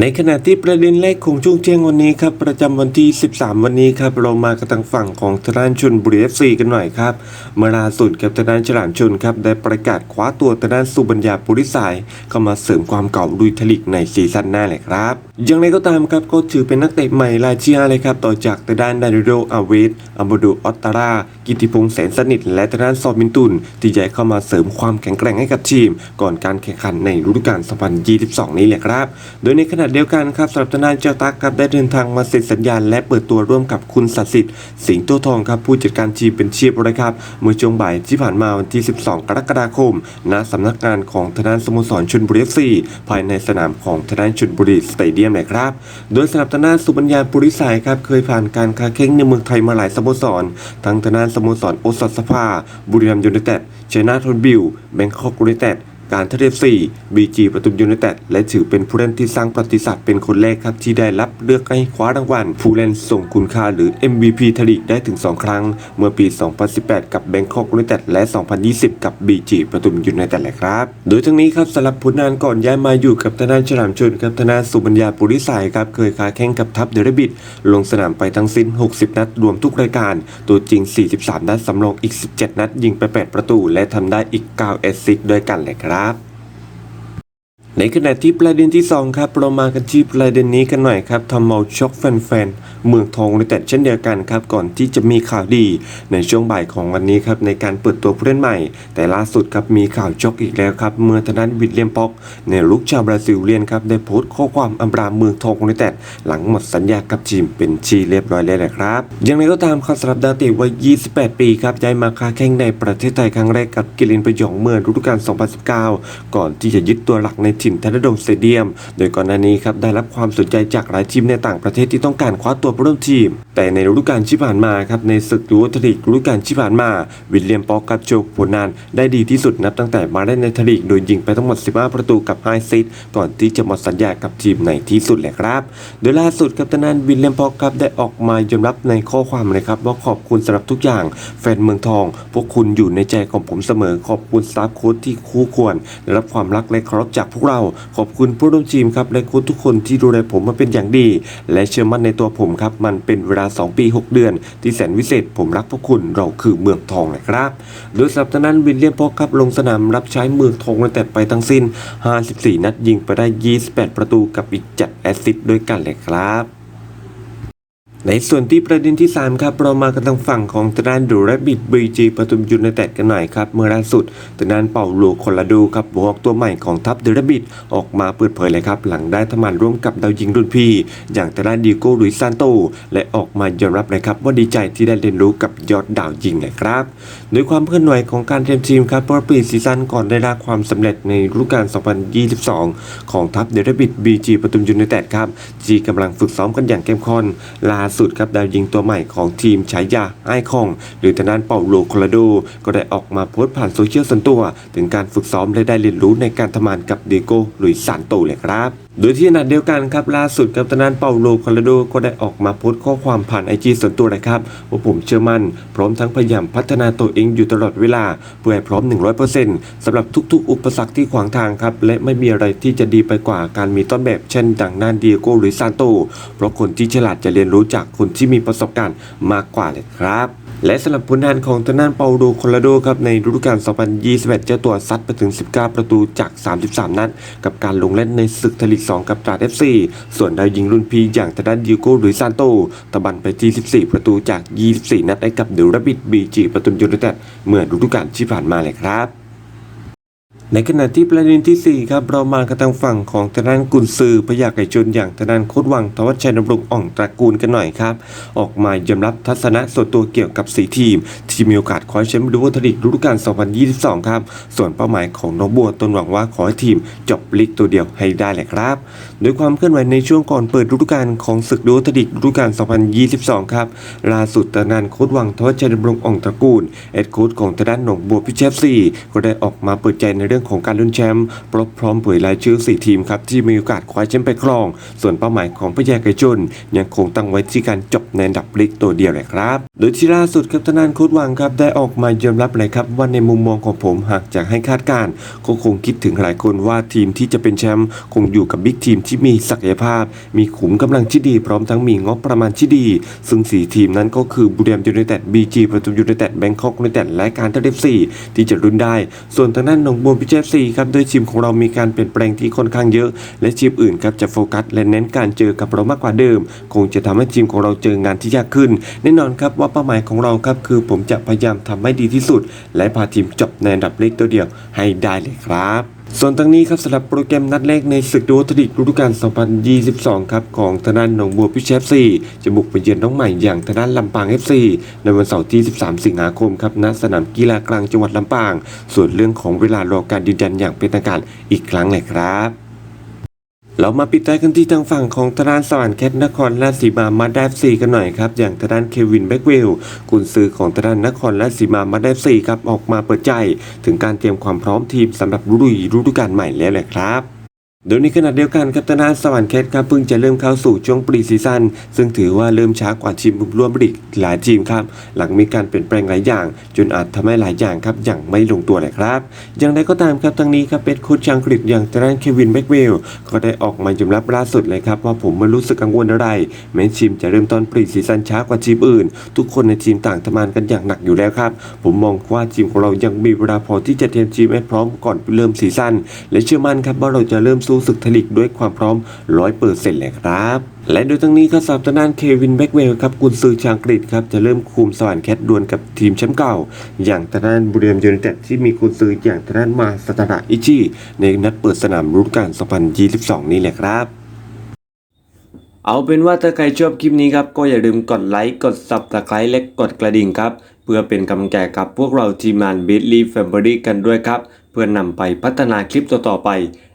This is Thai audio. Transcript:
ในขณะที่ประเด็นแรกของช่วงเที่ยงวันนี้ครับประจำวันที่ 13 วันนี้ครับเรามากระทางฝั่งของทางด้านชนบุรีเอฟซีกันหน่อยครับเมื่อล่าสุดกับทางด้านฉลามชนครับได้ประกาศคว้าตัวทนานสุบัญญาปุริสายเข้ามาเสริมความเก่าลุยทลิกในซีซั่นหน้าเลยครับ อย่างไรก็ตามครับก็ถือเป็นนักเตะใหม่รายชื่อเลยครับ ต่อจากทางด้านดาริโรอาเวสอัมบดูออตตารากิติพงษ์แสนสนิท และทางด้านซอมินตุน ที่จะเข้ามาเสริมความแข็งแกร่งให้กับทีม ก่อนการแข่งขันในฤดูกาล 2022 นี้แหละครับ โดยในขณะเดียวกันครับสำหรับทางด้านเจ้าตักครับได้เดินทางมาเซ็นสัญญาณ และเปิดตัวร่วมกับคุณศักดิ์สิทธิ์สิงห์โตทองครับผู้จัดการทีมเป็นเชียบเลยครับเมื่อช่วงบ่ายที่ผ่านมาวันที่ 12 กรกฎาคม ณสำนักงานของทางด้านสโมสรชลบุรีเอฟซีภายในสนามของทางด้านชลบุรีสเตเดียมเลยครับ โดยสำหรับทางด้านสุบัญญาปุริสายครับเคยผ่านการคาเค้งในเมืองไทยมาหลายสโมสร ทั้งทางด้านสโมสรโอสัสภา บุรีรัมย์ยูไนเต็ดชัยนาทนบิลแบงคอกยูไนเต็ด การทเลซีบีจีประตูยูไนเต็ดและถือเป็นผู้เล่นที่สร้างประวัติศาสตร์เป็นคนแรกครับที่ได้รับเลือกให้คว้ารางวัลผู้เล่นส่งคุณค่าหรือ MVP ทลีกได้ถึง 2 ครั้ง เมื่อปี 2018 กับแบงคอกยูไนเต็ดและ 2020 กับบีจีประตูยูไนเต็ดแหละครับ โดยทั้งนี้ครับสำหรับผลงานก่อนย้ายมาอยู่กับทางด้าฉลามชนครับทางด้าสุบัญญาปุริสายครับเคยค้าแข่งกับทัพเดรบิดลงสนามไปทั้งสิ้น 60 นัดรวมทุกรายการ ตัวจริง 43 นัดสำรองอีก 17 นัดยิงไป 8 ประตู และทำได้อีก9แอสซิสต์ด้วยกันเลยครับครับ ในขณะที่ประเด็นที่ 2 ครับเรามากันที่ประเด็นนี้กันหน่อยครับทำเอาช็อกแฟนๆเมืองทองยูไนเต็ดเช่นเดียวกันครับก่อนที่จะมีข่าวดีในช่วงบ่ายของวันนี้ครับในการเปิดตัวผู้เล่นใหม่ แต่ล่าสุดครับมีข่าวช็อกอีกแล้วครับเมื่อทางด้านวิลเลียมป็อกในลูกชาวบราซิลเลียนครับได้โพสต์ข้อความอำลาเมืองทองยูไนเต็ดหลังหมดสัญญากับทีมเป็นชีเรียบร้อยแล้วแหละครับอย่างไรก็ตามครับสำหรับดาวตะวัย 28 ปีครับย้ายมาค้าแข่งในประเทศไทยครั้งแรกกับกิลินประยองเมื่อฤดูกาล 2019 ก่อนที่จะยึดตัวหลักในถิ่นทนโดมสเตเดียม โดยก่อนหน้านี้ครับได้รับความสนใจจากหลายทีมในต่างประเทศที่ต้องการคว้าตัวร่วมทีม แต่ในฤดูกาลที่ผ่านมาครับในศึกยูโรทลีกฤดูกาลที่ผ่านมา วิลเลียมปอกกับโจกผลงานได้ดีที่สุดนับตั้งแต่มาเล่นในทลีกโดยยิงไปทั้งหมด 15 ประตูกับไฮซิตก่อนที่จะหมดสัญญากับทีมในที่สุดแหละครับ โดยล่าสุดครับทางด้นวิลเลียมปอกับได้ออกมายอมรับในข้อความเลยครับว่าขอบคุณสำหรับทุกอย่าง แฟนเมืองทอง พวกคุณอยู่ในใจของผมเสมอขอบคุณสตาฟโค้ชที่คู่ควรได้รับความรักและเคารพจากพวกเราขอบคุณผู้ร่วมทีมครับและโค้ชทุกคนที่ดูแลผมมาเป็นอย่างดี และเชื่อมั่นในตัวผมครับ มันเป็นเวลา 2 ปี 6 เดือน ที่แสนวิเศษ ผมรักพวกคุณเราคือเมืองทองนะครับ โดยสำหรับทางนั้นวินเลียมพอกครับลงสนามรับใช้เมืองทองและแต่ไปทั้งสิ้น 54 นัดยิงไปได้ 28 ประตูกับอีก7แอสซิสต์ด้วยกันเลยครับ ในส่วนที่ประเด็นที่ 3 ครับ เรามากันทางฝั่งของทางด้านดูแรบิดบีจีปทุมยูไนเต็ดกันหน่อยครับ เมื่อล่าสุดทางด้านเป่าโลโคลาดูครับบวกตัวใหม่ของทัพเดรบิดออกมาเปิดเผยเลยครับ หลังได้ทำงานร่วมกับดาวยิงรุ่นพี่ อย่างทางด้านดิโก้ลุยซานโต และออกมายอมรับเลยครับ ว่าดีใจที่ได้เรียนรู้กับยอดดาวยิงเลยครับโดยความเคลื่อนไหวของการเตรียมทีมครับเพราะปีซีซั่นก่อนได้รับความสำเร็จในฤดูกาล 2022 ของทัพเดรบิดบีจีปทุมยูไนเต็ดครับจีกำลังฝึกซ้อมกันอย่างเข้มข้นลาสุดครับดาวยิงตัวใหม่ของทีมฉายาไอคอง หรือทางด้านเปาโลโคลาโด ก็ได้ออกมาโพสต์ผ่านโซเชียลส่วนตัว ถึงการฝึกซ้อมและได้เรียนรู้ในการทำงานกับเดโก้หรือซานโตเลยครับ โดยที่ขณะเดียวกันครับล่าสุดครับทางด้านเปาโลโคลาโดก็ได้ออกมาโพสต์ข้อความผ่านไอจีส่วนตัวนะครับว่าผมเชื่อมั่น พร้อมทั้งพยายามพัฒนาตัวเองอยู่ตลอดเวลา เพื่อให้พร้อม 100%สำหรับทุกๆ อุปสรรคที่ขวางทางครับ และไม่มีอะไรที่จะดีไปกว่าการมีต้นแบบเช่นดังด้านเดียโกหรือซานโต เพราะคนที่ฉลาดจะเรียนรู้จากคนที่มีประสบการณ์มากกว่าเลยครับ และสำหรับผลงานของทางด้านเปาโลโคลาโดครับในฤดูกาล 2021 เจ้าตัวซัดไปถึง 19 ประตูจาก 33 นัด กับการลงเล่นในศึกทลีก 2 กับตราดเอฟซีส่วนดาวยิงรุ่นพีอย่างทางด้านดิโก้หรือซานโตตะบันไปที่ 14 ประตูจาก 24 นัดให้กับเดลรบิดบีจีประตูยูไนเต็ดเมื่อฤดูกาลที่ผ่านมาเลยครับ ในขณะที่ประเด็นที่ 4 ครับเรามากันทางฝั่งของทางด้านกุนซือพยาไก่ชนอย่างทางด้านโคดวังทวัชชัยนำรงอ่องตระกูลกันหน่อยครับ ออกมายอมรับทัศนะส่วนตัวเกี่ยวกับ4ทีม ที่มีโอกาสคว้าแชมป์ดูวัทลีกฤดูกาล 2022 ครับ ส่วนเป้าหมายของน้องบัวตนหวังว่าขอให้ทีมจบลีกตัวเดียวให้ได้แหละครับ โดยความเคลื่อนไหวในช่วงก่อนเปิดฤดูกาลของศึกดูวัทลีกฤดูกาล 2022 ครับล่าสุดทางด้านโคดวังทวัชชัยนำรงอ่องตระกูลเอ็ดโค้ชของทางด้านหนองบัวพิเชฟซีก็ได้ออกมาเปิดใจในเรื่องรื่องของการลุ้นแชมป์พร้อมพร้อมเผยรายชื่อ 4 ทีมครับที่มีโอกาสคว้าแชมป์ไปครอง ส่วนเป้าหมายของพญาไก่ชนยังคงตั้งไว้ที่การจบในอันดับลีกตัวเดียวเลยครับ โดยที่ล่าสุดครับทางด้านโค้ชวังครับได้ออกมายอมรับเลยครับว่าในมุมมองของผมหากจะให้คาดการก็คงคิดถึงหลายคนว่าทีมที่จะเป็นแชมป์คงอยู่กับบิ๊กทีมที่มีศักยภาพ มีขุมกำลังที่ดี พร้อมทั้งมีงบประมาณที่ดี ซึ่ง 4 ทีมนั้นก็คือบุรีรัมย์ยูไนเต็ดบีจีประตูยูไนเต็ดแบงคอกยูไนเต็ดและการท่าเอฟซีที่จะรุนได้ ส่วนทางด้านหนองบัวพิเชษซีครับโดยทีมของเรามีการเปลี่ยนแปลงที่ค่อนข้างเยอะ และทีมอื่นครับจะโฟกัสและเน้นการเจอกับเรามากกว่าเดิม คงจะทำให้ทีมของเราเจองานที่ยากขึ้น แน่นอนครับว่าเป้าหมายของเราครับคือผมจะพยายามทำให้ดีที่สุด และพาทีมจบในอันดับเล็กตัวเดียวให้ได้เลยครับ ส่วนทางนี้ครับสำหรับโปรแกรมนัดแรกในศึกดูทดิกฤดูกาล 2022 ครับของทางด้านหนองบัวพิชเชฟซีจะบุกไปเยือนน้องใหม่อย่างทางด้านลำปาง FC ในวันเสาร์ที่ 13 สิงหาคมครับณสนามกีฬากลางจังหวัดลำปาง ส่วนเรื่องของเวลารอการยืนยันอย่างเป็นทางการอีกครั้งเลยครับ เรามาปิดท้ายกันที่ทางฝั่งของทางด้านสวรรค์แคทนครราชสีมามาดาฟซีกันหน่อยครับ อย่างทางด้านเควินแบ็กเวลกุนซือของทางด้านนครราชสีมามาดาฟซีครับออกมาเปิดใจ ถึงการเตรียมความพร้อมทีมสำหรับฤดูฤดูกาลใหม่แล้วแหละครับ โดยในขณะเดียวกันครับทางด้านสวรรค์แคทครับเพิ่งจะเริ่มเข้าสู่ช่วงปรีซีซั่นซึ่งถือว่าเริ่มช้ากว่าทีมร่วมบริกหลายทีมครับ หลังมีการเปลี่ยนแปลงหลายอย่าง จนอาจทำให้หลายอย่างครับอย่างไม่ลงตัวเลยครับ อย่างไรก็ตามครับทางนี้ครับเป็นโค้ชชางกฤษอย่างทางด้านเควินแบ็กเวลก็ได้ออกมายอมรับล่าสุดเลยครับว่าผมไม่รู้สึกกังวลอะไร แม้ทีมจะเริ่มต้นปรีซีซั่นช้ากว่าทีมอื่น ทุกคนในทีมต่างทำงานกันอย่างหนักอยู่แล้วครับ ผมมองว่าทีมของเรายังมีเวลาพอที่จะเตรียมทีมให้พร้อมก่อนเริ่มซีซั่นและเชื่อมั่นครับว่าเราจะเริ่มสูู้้ศึกทลีกด้วยความพร้อมร้อยเปอร์เซ็นต์เลยครับ และโดยทั้งนี้ครับสำหรับทางด้านเควินแบ็กเวลครับกุนซือชางกฤษครับจะเริ่มคุมสวรรค์แคทดวลกับทีมแชมป์เก่า อย่างทางด้านบุรีรัมย์ยูไนเต็ดที่มีกุนซืออย่างทางด้านมาสตาระอิชิในนัดเปิดสนามฤดูกาล2022 นี้แหละครับเอาเป็นว่าถ้าใครชอบคลิปนี้ครับก็อย่าลืมกดไลค์กด subscribe และกดกระดิ่งครับ เพื่อเป็นกำลังใจกับพวกเราทีมงาน b i t l y Family กันด้วยครับ เพื่อนำไปพัฒนาคลิปต่อๆไป